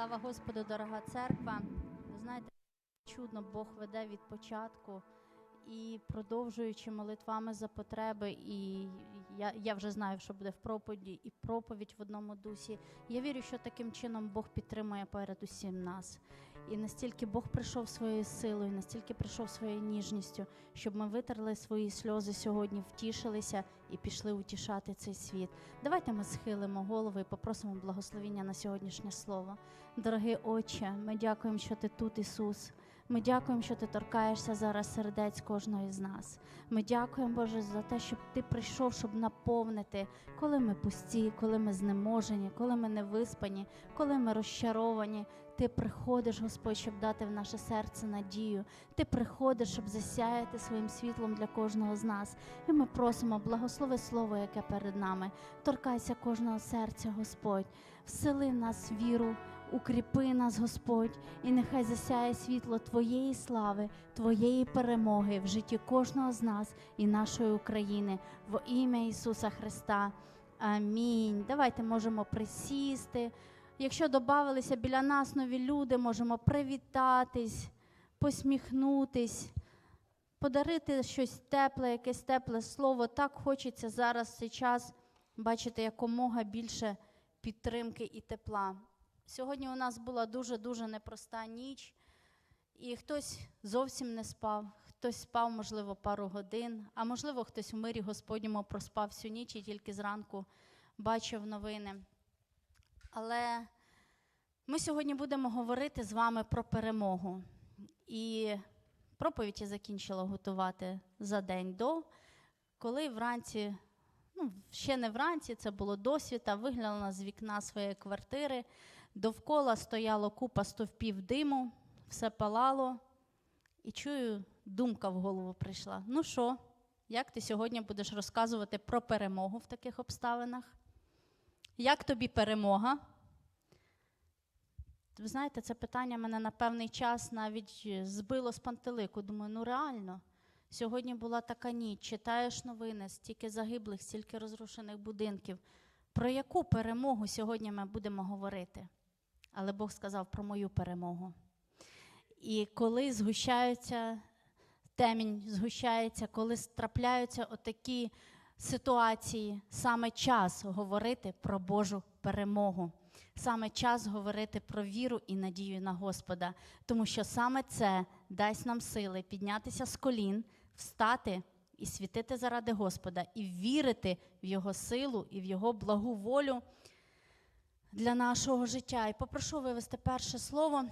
Слава Господу, дорога церква. Ви знаєте, чудно Бог веде від початку і продовжуючи молитвами за потреби, і я, я вже знаю, що буде в проповіді, і проповідь в одному дусі. Я вірю, що таким чином Бог підтримує перед усім нас. І настільки Бог прийшов своєю силою, настільки прийшов своєю ніжністю, щоб ми витерли свої сльози сьогодні, втішилися і пішли утішати цей світ. Давайте ми схилимо голови і попросимо благословіння на сьогоднішнє слово. Дорогий Отче, ми дякуємо, що ти тут, Ісус. Ми дякуємо, що ти торкаєшся зараз сердець кожного з нас. Ми дякуємо, Боже, за те, щоб ти прийшов, щоб наповнити, коли ми пусті, коли ми знеможені, коли ми не виспані, коли ми розчаровані. Ти приходиш, Господь, щоб дати в наше серце надію. Ти приходиш, щоб засяяти своїм світлом для кожного з нас. І ми просимо, благослови слово, яке перед нами. Торкайся кожного серця, Господь, всили в нас віру, укріпи нас, Господь, і нехай засяє світло Твоєї слави, Твоєї перемоги в житті кожного з нас і нашої України. В ім'я Ісуса Христа. Амінь. Давайте можемо присісти. Якщо додавалися біля нас нові люди, можемо привітатись, посміхнутись, подарити щось тепле, якесь тепле слово. Так хочеться зараз цей час бачити якомога більше підтримки і тепла. Сьогодні у нас була дуже-дуже непроста ніч, і хтось зовсім не спав, хтось спав, можливо, пару годин, а можливо, хтось в мирі Господньому проспав всю ніч і тільки зранку бачив новини. Але ми сьогодні будемо говорити з вами про перемогу. І проповідь я закінчила готувати за день до, коли вранці, ну, ще не вранці, це було досвіта, виглянула з вікна своєї квартири. Довкола стояло купа стовпів диму, все палало. І чую, думка в голову прийшла. Ну що, як ти сьогодні будеш розказувати про перемогу в таких обставинах? Як тобі перемога? Ви знаєте, це питання мене на певний час навіть збило з пантелику. Думаю, ну реально, сьогодні була така ніч, читаєш новини, стільки загиблих, стільки розрушених будинків. Про яку перемогу сьогодні ми будемо говорити? Але Бог сказав про мою перемогу. І коли згущаються темінь, згущається, коли трапляються отакі ситуації, саме час говорити про Божу перемогу. Саме час говорити про віру і надію на Господа, тому що саме це дасть нам сили піднятися з колін, встати і світити заради Господа, і вірити в Його силу і в Його благу волю для нашого життя. І попрошу вивести перше слово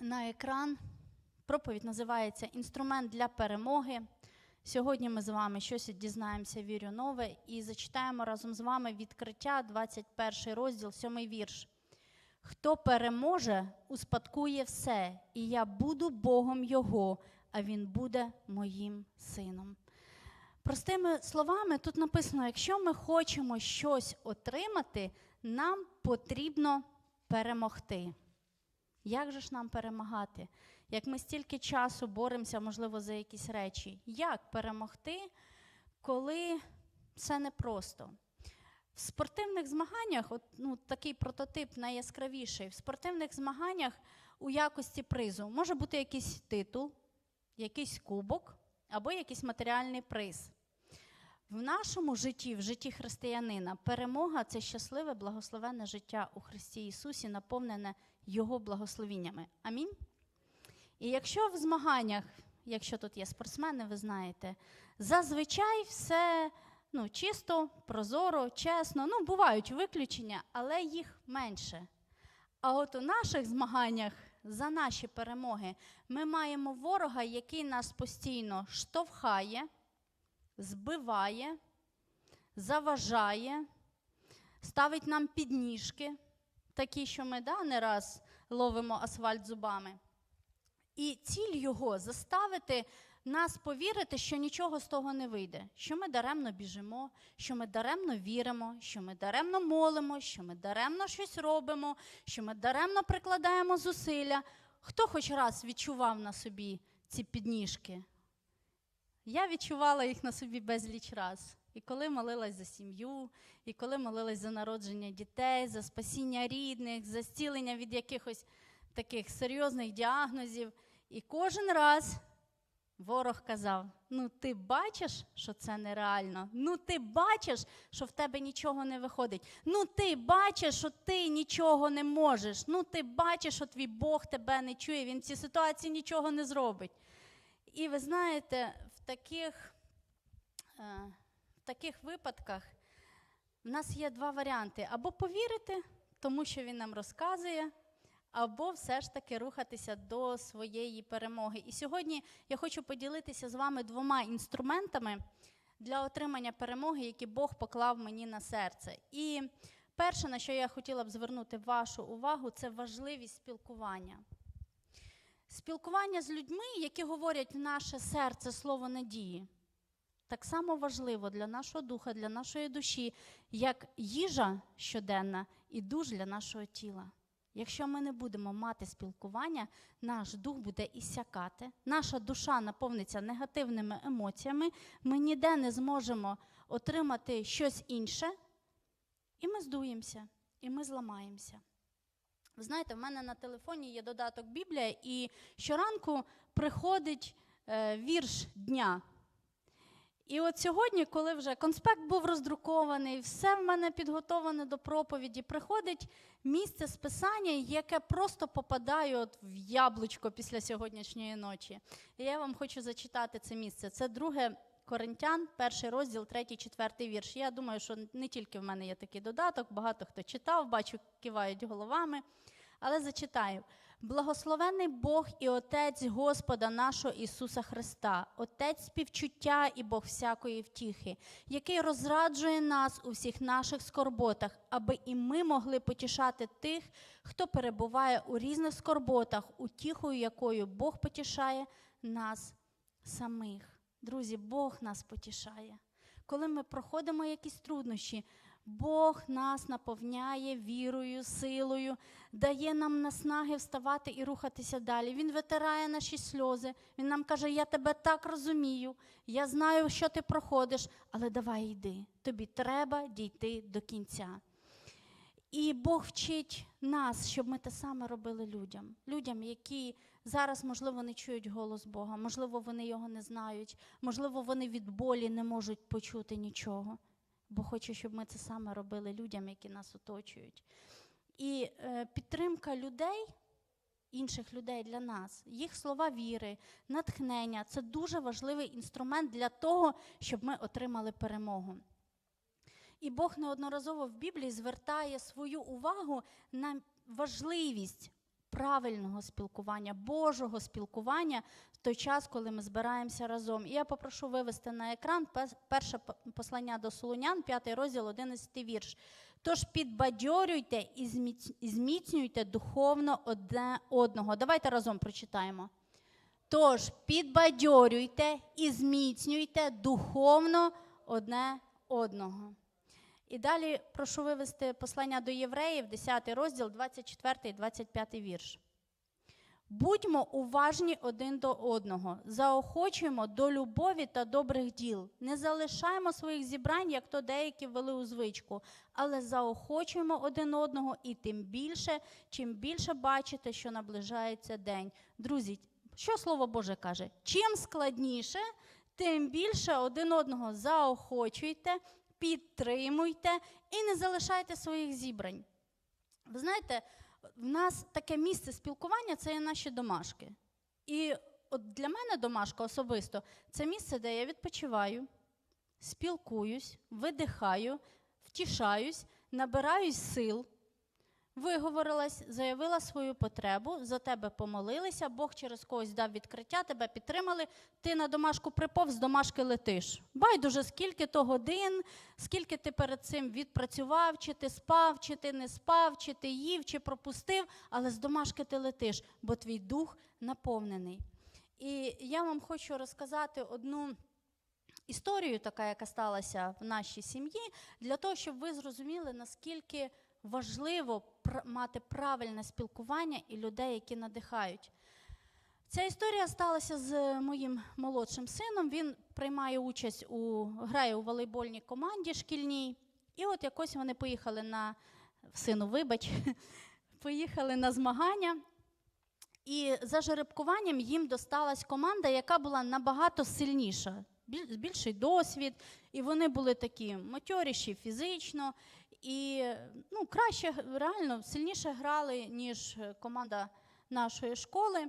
на екран. Проповідь називається Інструмент для перемоги. Сьогодні ми з вами щось дізнаємося, вірю нове, і зачитаємо разом з вами відкриття, 21 розділ, 7 вірш. Хто переможе, успадкує все, і я буду Богом Його, а Він буде моїм сином. Простими словами, тут написано: якщо ми хочемо щось отримати, нам потрібно перемогти. Як же ж нам перемагати? Як ми стільки часу боремося, можливо, за якісь речі? Як перемогти, коли все непросто? В спортивних змаганнях, от, ну, такий прототип найяскравіший, в спортивних змаганнях у якості призу може бути якийсь титул, якийсь кубок або якийсь матеріальний приз. В нашому житті, в житті християнина, перемога це щасливе, благословенне життя у Христі Ісусі, наповнене Його благословіннями. Амінь. І якщо в змаганнях, якщо тут є спортсмени, ви знаєте, зазвичай все ну, чисто, прозоро, чесно, ну, бувають виключення, але їх менше. А от у наших змаганнях за наші перемоги ми маємо ворога, який нас постійно штовхає, збиває, заважає, ставить нам підніжки, такі, що ми да, не раз ловимо асфальт зубами. І ціль його заставити нас повірити, що нічого з того не вийде, що ми даремно біжимо, що ми даремно віримо, що ми даремно молимо, що ми даремно щось робимо, що ми даремно прикладаємо зусилля. Хто хоч раз відчував на собі ці підніжки? Я відчувала їх на собі безліч раз. І коли молилась за сім'ю, і коли молилась за народження дітей, за спасіння рідних, за зцілення від якихось таких серйозних діагнозів. І кожен раз ворог казав: ну ти бачиш, що це нереально. Ну ти бачиш, що в тебе нічого не виходить. Ну ти бачиш, що ти нічого не можеш. Ну ти бачиш, що твій Бог тебе не чує, він в цій ситуації нічого не зробить. І ви знаєте, в таких, е, в таких випадках в нас є два варіанти: або повірити, тому що він нам розказує, або все ж таки рухатися до своєї перемоги. І сьогодні я хочу поділитися з вами двома інструментами для отримання перемоги, які Бог поклав мені на серце. І перше, на що я хотіла б звернути вашу увагу, це важливість спілкування. Спілкування з людьми, які говорять в наше серце слово надії, так само важливо для нашого духа, для нашої душі, як їжа щоденна і душ для нашого тіла. Якщо ми не будемо мати спілкування, наш дух буде ісякати, наша душа наповниться негативними емоціями, ми ніде не зможемо отримати щось інше, і ми здуємося, і ми зламаємося. Ви знаєте, в мене на телефоні є додаток Біблія, і щоранку приходить е, вірш дня. І от сьогодні, коли вже конспект був роздрукований, все в мене підготоване до проповіді, приходить місце списання, яке просто попадає от в яблучко після сьогоднішньої ночі. І я вам хочу зачитати це місце. Це друге Коринтян, перший розділ, третій, четвертий вірш. Я думаю, що не тільки в мене є такий додаток, багато хто читав, бачу, кивають головами. Але зачитаю. Благословений Бог і Отець Господа нашого Ісуса Христа, Отець співчуття і Бог всякої втіхи, який розраджує нас у всіх наших скорботах, аби і ми могли потішати тих, хто перебуває у різних скорботах, утіхою якою Бог потішає нас самих. Друзі, Бог нас потішає. Коли ми проходимо якісь труднощі, Бог нас наповняє вірою, силою, дає нам наснаги вставати і рухатися далі. Він витирає наші сльози. Він нам каже: Я тебе так розумію, я знаю, що ти проходиш, але давай йди. Тобі треба дійти до кінця. І Бог вчить нас, щоб ми те саме робили людям. Людям, які зараз, можливо, не чують голос Бога, можливо, вони його не знають, можливо, вони від болі не можуть почути нічого. Бо хочу, щоб ми це саме робили людям, які нас оточують. І е, підтримка людей, інших людей для нас, їх слова віри, натхнення це дуже важливий інструмент для того, щоб ми отримали перемогу. І Бог неодноразово в Біблії звертає свою увагу на важливість правильного спілкування, Божого спілкування в той час, коли ми збираємося разом. І я попрошу вивести на екран перше послання до Солунян, 5 розділ, 11 вірш. Тож підбадьорюйте і зміцнюйте духовно одне одного. Давайте разом прочитаємо. Тож підбадьорюйте і зміцнюйте духовно одне одного. І далі прошу вивести послання до євреїв, 10 розділ, 24 і 25 вірш. Будьмо уважні один до одного, заохочуємо до любові та добрих діл. Не залишаємо своїх зібрань, як то деякі ввели у звичку, але заохочуємо один одного і тим більше, чим більше бачите, що наближається день. Друзі, що слово Боже каже? Чим складніше, тим більше один одного заохочуйте, підтримуйте і не залишайте своїх зібрань. Ви знаєте, в нас таке місце спілкування це є наші домашки. І от для мене домашка особисто це місце, де я відпочиваю, спілкуюсь, видихаю, втішаюсь, набираюсь сил виговорилась, заявила свою потребу, за тебе помолилися, Бог через когось дав відкриття, тебе підтримали, ти на домашку приповз, з домашки летиш. Байдуже, скільки то годин, скільки ти перед цим відпрацював, чи ти спав, чи ти не спав, чи ти їв, чи пропустив, але з домашки ти летиш, бо твій дух наповнений. І я вам хочу розказати одну. Історію, така, яка сталася в нашій сім'ї, для того, щоб ви зрозуміли, наскільки важливо мати правильне спілкування і людей, які надихають. Ця історія сталася з моїм молодшим сином. Він приймає участь у грає у волейбольній команді шкільній. І от якось вони поїхали на сину, вибач, поїхали на змагання. І за жеребкуванням їм досталась команда, яка була набагато сильніша, біль- більший досвід, і вони були такі матьоріші фізично, і ну, краще, реально сильніше грали, ніж команда нашої школи.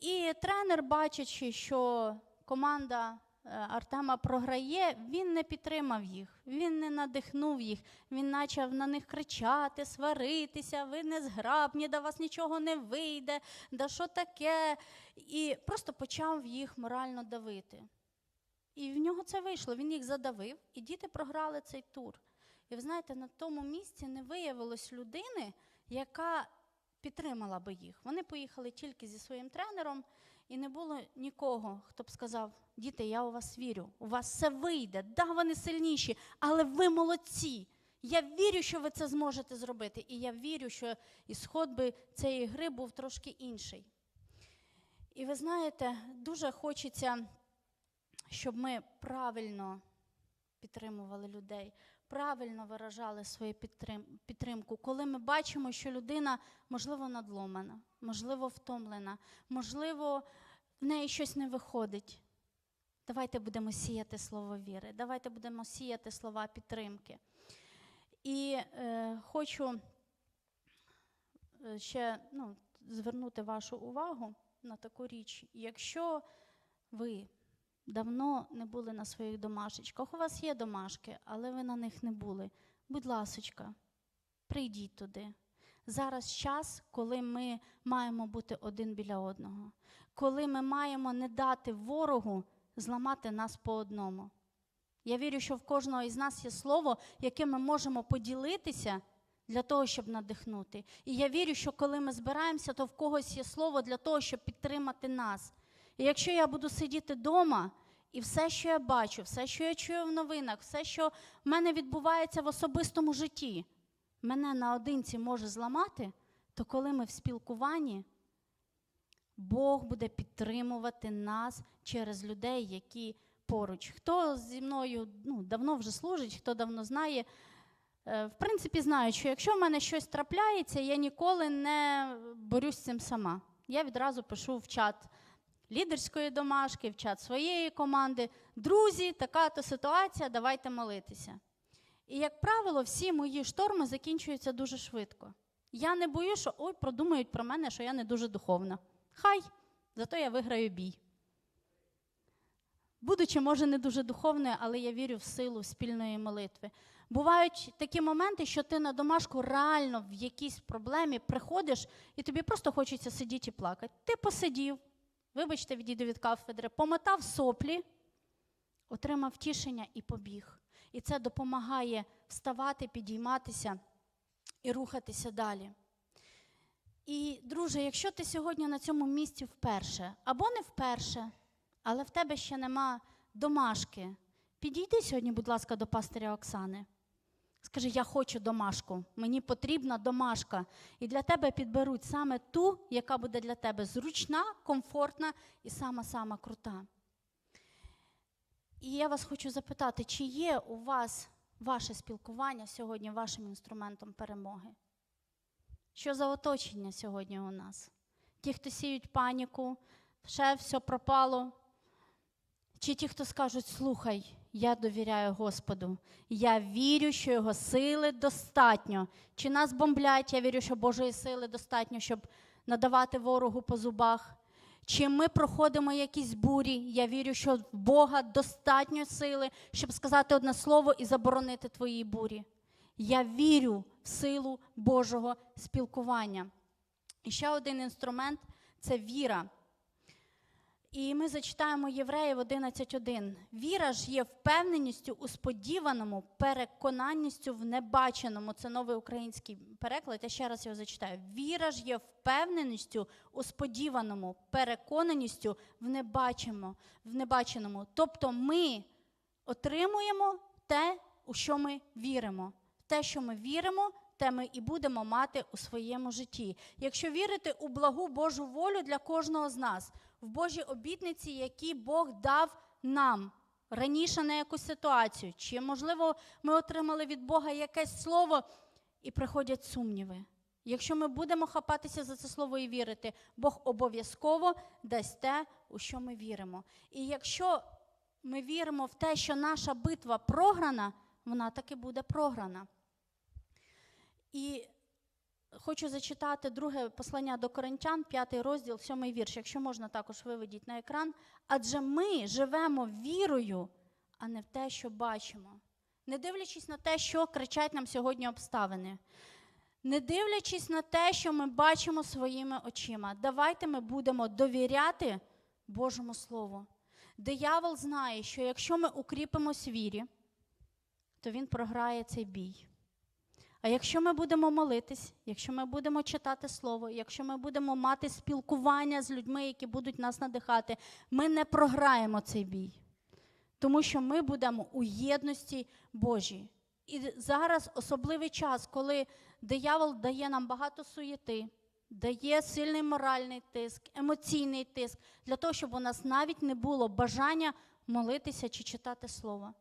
І тренер, бачачи, що команда е, Артема програє, він не підтримав їх, він не надихнув їх, він почав на них кричати, сваритися, ви не зграбні, да вас нічого не вийде, да що таке. І просто почав їх морально давити. І в нього це вийшло. Він їх задавив, і діти програли цей тур. І ви знаєте, на тому місці не виявилось людини, яка підтримала би їх. Вони поїхали тільки зі своїм тренером, і не було нікого, хто б сказав: діти, я у вас вірю, у вас все вийде, да, вони сильніші, але ви молодці. Я вірю, що ви це зможете зробити. І я вірю, що ісход би цієї гри був трошки інший. І ви знаєте, дуже хочеться, щоб ми правильно підтримували людей, правильно виражали свою підтримку, коли ми бачимо, що людина, можливо, надломана, можливо, втомлена, можливо, в неї щось не виходить. Давайте будемо сіяти слово віри, давайте будемо сіяти слова підтримки. І е, хочу е, ще ну, звернути вашу увагу на таку річ. Якщо ви давно не були на своїх домашечках, у вас є домашки, але ви на них не були. Будь ласочка, прийдіть туди. Зараз час, коли ми маємо бути один біля одного, коли ми маємо не дати ворогу зламати нас по одному. Я вірю, що в кожного із нас є слово, яке ми можемо поділитися для того, щоб надихнути. І я вірю, що коли ми збираємося, то в когось є слово для того, щоб підтримати нас. І якщо я буду сидіти вдома, і все, що я бачу, все, що я чую в новинах, все, що в мене відбувається в особистому житті, мене наодинці може зламати, то коли ми в спілкуванні, Бог буде підтримувати нас через людей, які поруч. Хто зі мною ну, давно вже служить, хто давно знає, е, в принципі, знають, що якщо в мене щось трапляється, я ніколи не борюсь з цим сама. Я відразу пишу в чат лідерської домашки, в чат своєї команди. Друзі, така то ситуація, давайте молитися. І, як правило, всі мої шторми закінчуються дуже швидко. Я не боюсь, що ой, продумають про мене, що я не дуже духовна. Хай, зато я виграю бій. Будучи, може, не дуже духовною, але я вірю в силу спільної молитви. Бувають такі моменти, що ти на домашку реально в якійсь проблемі приходиш, і тобі просто хочеться сидіти і плакати. Ти посидів, вибачте, відійду від кафедри, помотав соплі, отримав тішення і побіг. І це допомагає вставати, підійматися і рухатися далі. І, друже, якщо ти сьогодні на цьому місці вперше, або не вперше, але в тебе ще нема домашки, підійди сьогодні, будь ласка, до пастиря Оксани. Скажи, я хочу домашку, мені потрібна домашка. І для тебе підберуть саме ту, яка буде для тебе зручна, комфортна і сама-сама крута. І я вас хочу запитати, чи є у вас ваше спілкування сьогодні вашим інструментом перемоги? Що за оточення сьогодні у нас? Ті, хто сіють паніку, ще все пропало. Чи ті, хто скажуть, слухай, я довіряю Господу, я вірю, що Його сили достатньо. Чи нас бомблять, я вірю, що Божої сили достатньо, щоб надавати ворогу по зубах. Чи ми проходимо якісь бурі, я вірю, що в Бога достатньо сили, щоб сказати одне слово і заборонити твої бурі. Я вірю в силу Божого спілкування. І ще один інструмент це віра. І ми зачитаємо Євреїв 11.1. Віра ж є впевненістю у сподіваному, переконаністю в небаченому. Це новий український переклад. Я ще раз його зачитаю. Віра ж є впевненістю у сподіваному, переконаністю в небаченому. В небаченому. Тобто ми отримуємо те, у що ми віримо. Те, що ми віримо, те ми і будемо мати у своєму житті. Якщо вірити у благу Божу волю для кожного з нас, в Божі обітниці, які Бог дав нам раніше на якусь ситуацію, чи, можливо, ми отримали від Бога якесь слово і приходять сумніви. Якщо ми будемо хапатися за це слово і вірити, Бог обов'язково дасть те, у що ми віримо. І якщо ми віримо в те, що наша битва програна, вона таки буде програна. І хочу зачитати друге послання до Коринтян, п'ятий розділ, сьомий вірш. Якщо можна, також виведіть на екран. Адже ми живемо вірою, а не в те, що бачимо. Не дивлячись на те, що кричать нам сьогодні обставини. Не дивлячись на те, що ми бачимо своїми очима, давайте ми будемо довіряти Божому Слову. Диявол знає, що якщо ми укріпимось вірі, то він програє цей бій. А якщо ми будемо молитись, якщо ми будемо читати Слово, якщо ми будемо мати спілкування з людьми, які будуть нас надихати, ми не програємо цей бій. Тому що ми будемо у єдності Божій. І зараз особливий час, коли диявол дає нам багато суєти, дає сильний моральний тиск, емоційний тиск, для того, щоб у нас навіть не було бажання молитися чи читати слово.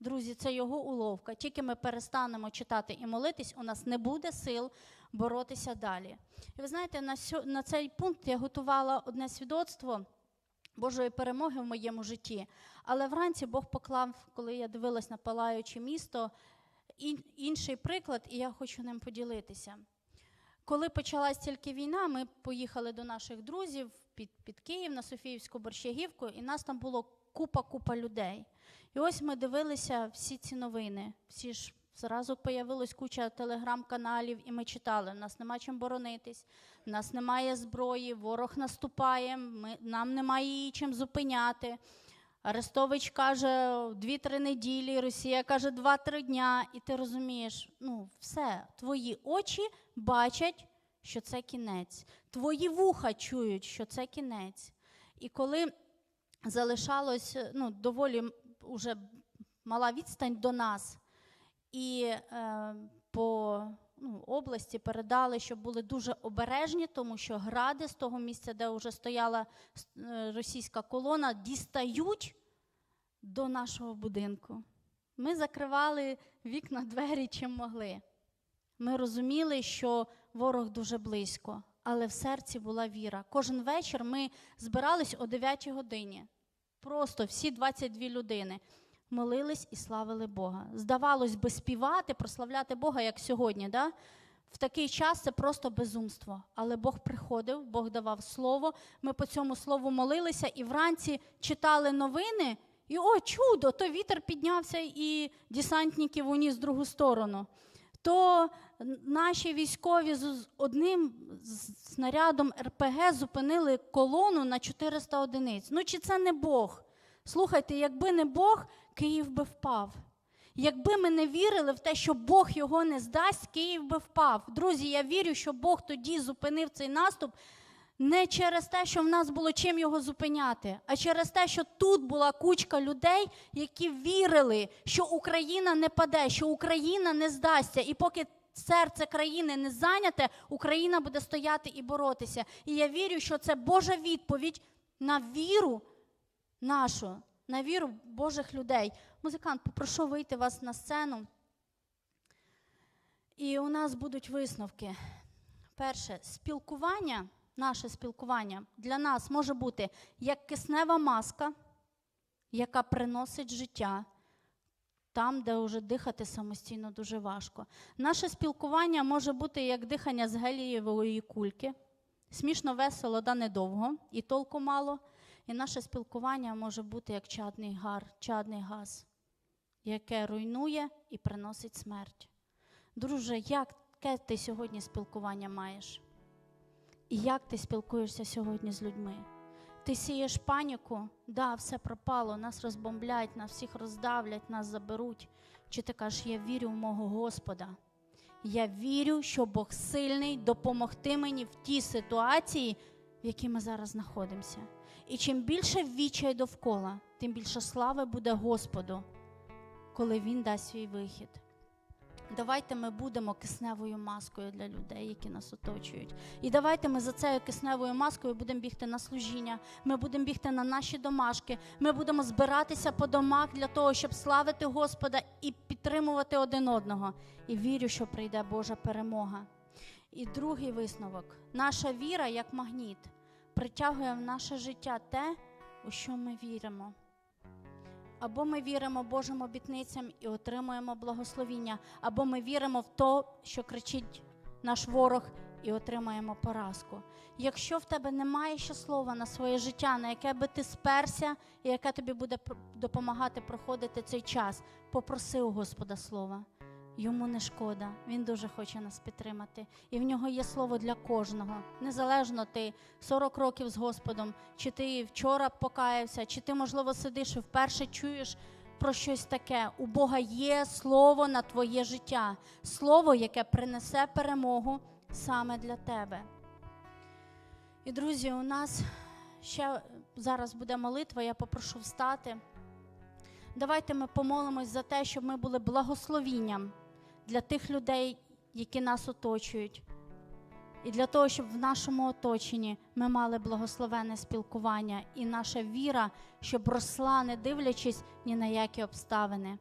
Друзі, це його уловка. Тільки ми перестанемо читати і молитись, у нас не буде сил боротися далі. І ви знаєте, на, цей пункт я готувала одне свідоцтво Божої перемоги в моєму житті. Але вранці Бог поклав, коли я дивилась на палаюче місто, інший приклад, і я хочу ним поділитися. Коли почалась тільки війна, ми поїхали до наших друзів під, під Київ на Софіївську борщагівку, і нас там було купа-купа людей. І ось ми дивилися всі ці новини. Всі ж зразу появилась куча телеграм-каналів, і ми читали: нас нема чим боронитись, нас немає зброї, ворог наступає, ми, нам немає її чим зупиняти. Арестович каже 2-3 неділі, Росія каже 2-3 дня, і ти розумієш, ну все, твої очі бачать, що це кінець, твої вуха чують, що це кінець. І коли залишалось ну, доволі уже мала відстань до нас, і е, по ну, області передали, щоб були дуже обережні, тому що гради з того місця, де вже стояла е, російська колона, дістають до нашого будинку. Ми закривали вікна, двері чим могли. Ми розуміли, що ворог дуже близько, але в серці була віра. Кожен вечір ми збирались о 9 годині. Просто всі 22 людини молились і славили Бога. Здавалось би, співати, прославляти Бога, як сьогодні. Да? В такий час це просто безумство. Але Бог приходив, Бог давав слово. Ми по цьому слову молилися і вранці читали новини. І о, чудо! То вітер піднявся і десантників уніс в другу сторону. То наші військові з одним снарядом РПГ зупинили колону на 400 одиниць. Ну чи це не Бог? Слухайте, якби не Бог, Київ би впав. Якби ми не вірили в те, що Бог його не здасть, Київ би впав. Друзі, я вірю, що Бог тоді зупинив цей наступ не через те, що в нас було чим його зупиняти, а через те, що тут була кучка людей, які вірили, що Україна не паде, що Україна не здасться. І поки серце країни не зайняте, Україна буде стояти і боротися. І я вірю, що це Божа відповідь на віру нашу, на віру Божих людей. Музикант, попрошу вийти вас на сцену. І у нас будуть висновки. Перше, спілкування, наше спілкування для нас може бути як киснева маска, яка приносить життя там, де вже дихати самостійно дуже важко. Наше спілкування може бути як дихання з гелієвої кульки. Смішно весело, да недовго, і толку мало. І наше спілкування може бути як чадний гар, чадний газ, яке руйнує і приносить смерть. Друже, яке ти сьогодні спілкування маєш? І як ти спілкуєшся сьогодні з людьми? Ти сієш паніку, да, все пропало, нас розбомблять, нас всіх роздавлять, нас заберуть. Чи ти кажеш, я вірю в мого Господа? Я вірю, що Бог сильний допомогти мені в тій ситуації, в якій ми зараз знаходимося. І чим більше відчай довкола, тим більше слави буде Господу, коли Він дасть свій вихід. Давайте ми будемо кисневою маскою для людей, які нас оточують. І давайте ми за цією кисневою маскою будемо бігти на служіння. Ми будемо бігти на наші домашки. Ми будемо збиратися по домах для того, щоб славити Господа і підтримувати один одного. І вірю, що прийде Божа перемога. І другий висновок: наша віра, як магніт, притягує в наше життя те, у що ми віримо. Або ми віримо Божим обітницям і отримуємо благословіння, або ми віримо в те, що кричить наш ворог, і отримаємо поразку. Якщо в тебе немає ще слова на своє життя, на яке би ти сперся, і яке тобі буде допомагати проходити цей час, попроси у Господа слова. Йому не шкода, він дуже хоче нас підтримати. І в нього є слово для кожного. Незалежно ти 40 років з Господом, чи ти вчора покаявся, чи ти, можливо, сидиш і вперше чуєш про щось таке. У Бога є слово на твоє життя, слово, яке принесе перемогу саме для тебе. І, друзі, у нас ще зараз буде молитва, я попрошу встати. Давайте ми помолимось за те, щоб ми були благословінням для тих людей, які нас оточують. І для того, щоб в нашому оточенні ми мали благословенне спілкування і наша віра, щоб росла, не дивлячись ні на які обставини.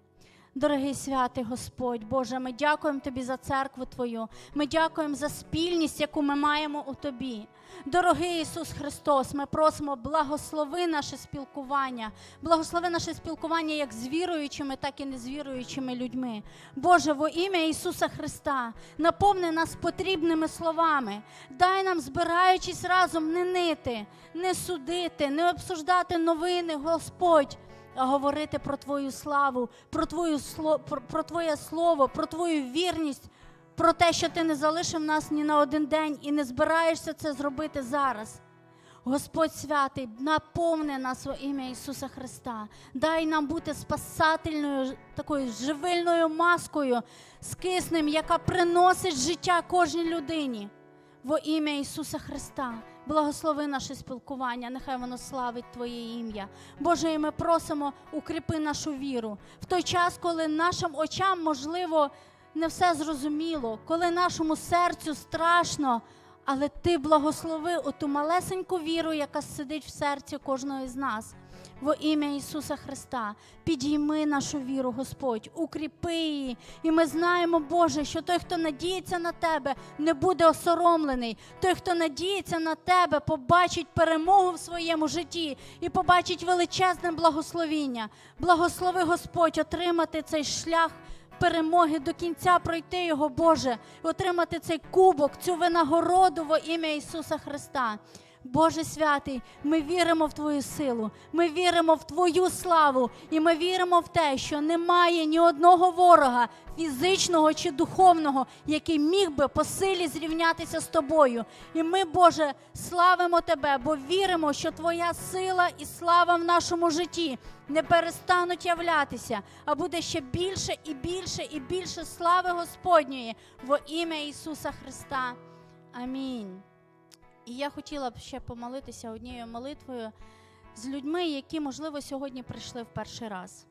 Дорогий святий Господь, Боже, ми дякуємо Тобі за церкву Твою. Ми дякуємо за спільність, яку ми маємо у Тобі. Дорогий Ісус Христос, ми просимо благослови наше спілкування, благослови наше спілкування як з віруючими, так і незвіруючими людьми. Боже, во ім'я Ісуса Христа, наповни нас потрібними словами. Дай нам, збираючись разом, не нити, не судити, не обсуждати новини, Господь. Говорити про Твою славу, про, твою, про Твоє слово, про Твою вірність, про те, що Ти не залишив нас ні на один день і не збираєшся це зробити зараз. Господь святий, наповни нас во ім'я Ісуса Христа. Дай нам бути спасательною такою живильною маскою з киснем, яка приносить життя кожній людині. Во ім'я Ісуса Христа. Благослови наше спілкування, нехай воно славить Твоє ім'я. Боже, і ми просимо, укріпи нашу віру в той час, коли нашим очам, можливо, не все зрозуміло, коли нашому серцю страшно, але Ти благослови оту малесеньку віру, яка сидить в серці кожного з нас. Во ім'я Ісуса Христа, підійми нашу віру, Господь, укріпи її. І ми знаємо, Боже, що той, хто надіється на Тебе, не буде осоромлений. Той, хто надіється на Тебе, побачить перемогу в своєму житті і побачить величезне благословіння. Благослови Господь отримати цей шлях перемоги до кінця пройти його, Боже, отримати цей кубок, цю винагороду во ім'я Ісуса Христа. Боже святий, ми віримо в Твою силу, ми віримо в Твою славу, і ми віримо в те, що немає ні одного ворога, фізичного чи духовного, який міг би по силі зрівнятися з тобою. І ми, Боже, славимо Тебе, бо віримо, що Твоя сила і слава в нашому житті не перестануть являтися, а буде ще більше і більше і більше слави Господньої во ім'я Ісуса Христа. Амінь. І я хотіла б ще помолитися однією молитвою з людьми, які, можливо, сьогодні прийшли в перший раз.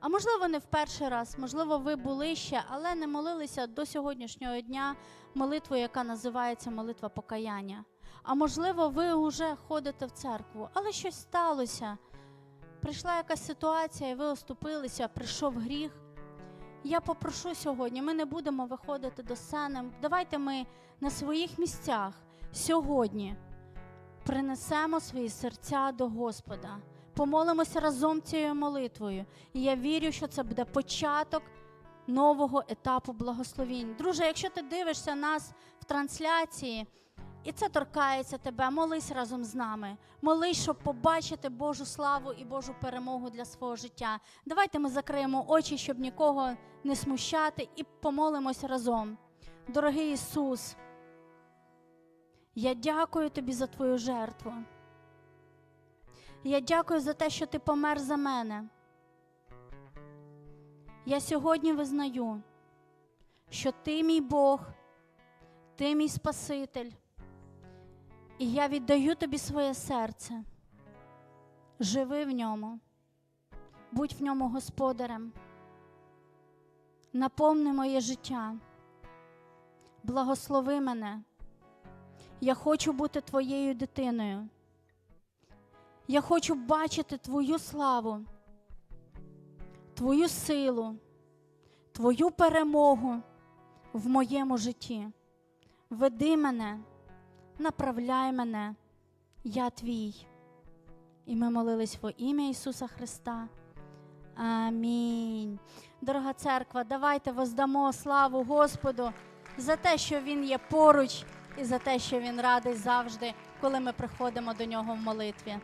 А можливо, не в перший раз, можливо, ви були ще, але не молилися до сьогоднішнього дня молитвою, яка називається молитва покаяння. А можливо, ви вже ходите в церкву, але щось сталося. Прийшла якась ситуація, і ви оступилися, прийшов гріх. Я попрошу сьогодні, ми не будемо виходити до сцени. Давайте ми на своїх місцях сьогодні принесемо свої серця до Господа, помолимося разом цією молитвою. І я вірю, що це буде початок нового етапу благословінь. Друже, якщо ти дивишся нас в трансляції, і це торкається тебе, молись разом з нами. Молись, щоб побачити Божу славу і Божу перемогу для свого життя. Давайте ми закриємо очі, щоб нікого не смущати, і помолимось разом. Дорогий Ісус, я дякую тобі за твою жертву. Я дякую за те, що ти помер за мене. Я сьогодні визнаю, що ти мій Бог, ти мій Спаситель, і я віддаю тобі своє серце. Живи в ньому, будь в ньому господарем. наповни моє життя. Благослови мене. Я хочу бути твоєю дитиною. Я хочу бачити Твою славу, Твою силу, Твою перемогу в моєму житті. Веди мене, направляй мене, я твій. І ми молились во ім'я Ісуса Христа. Амінь. Дорога церква, давайте воздамо славу Господу за те, що Він є поруч, і за те, що Він радий завжди, коли ми приходимо до нього в молитві.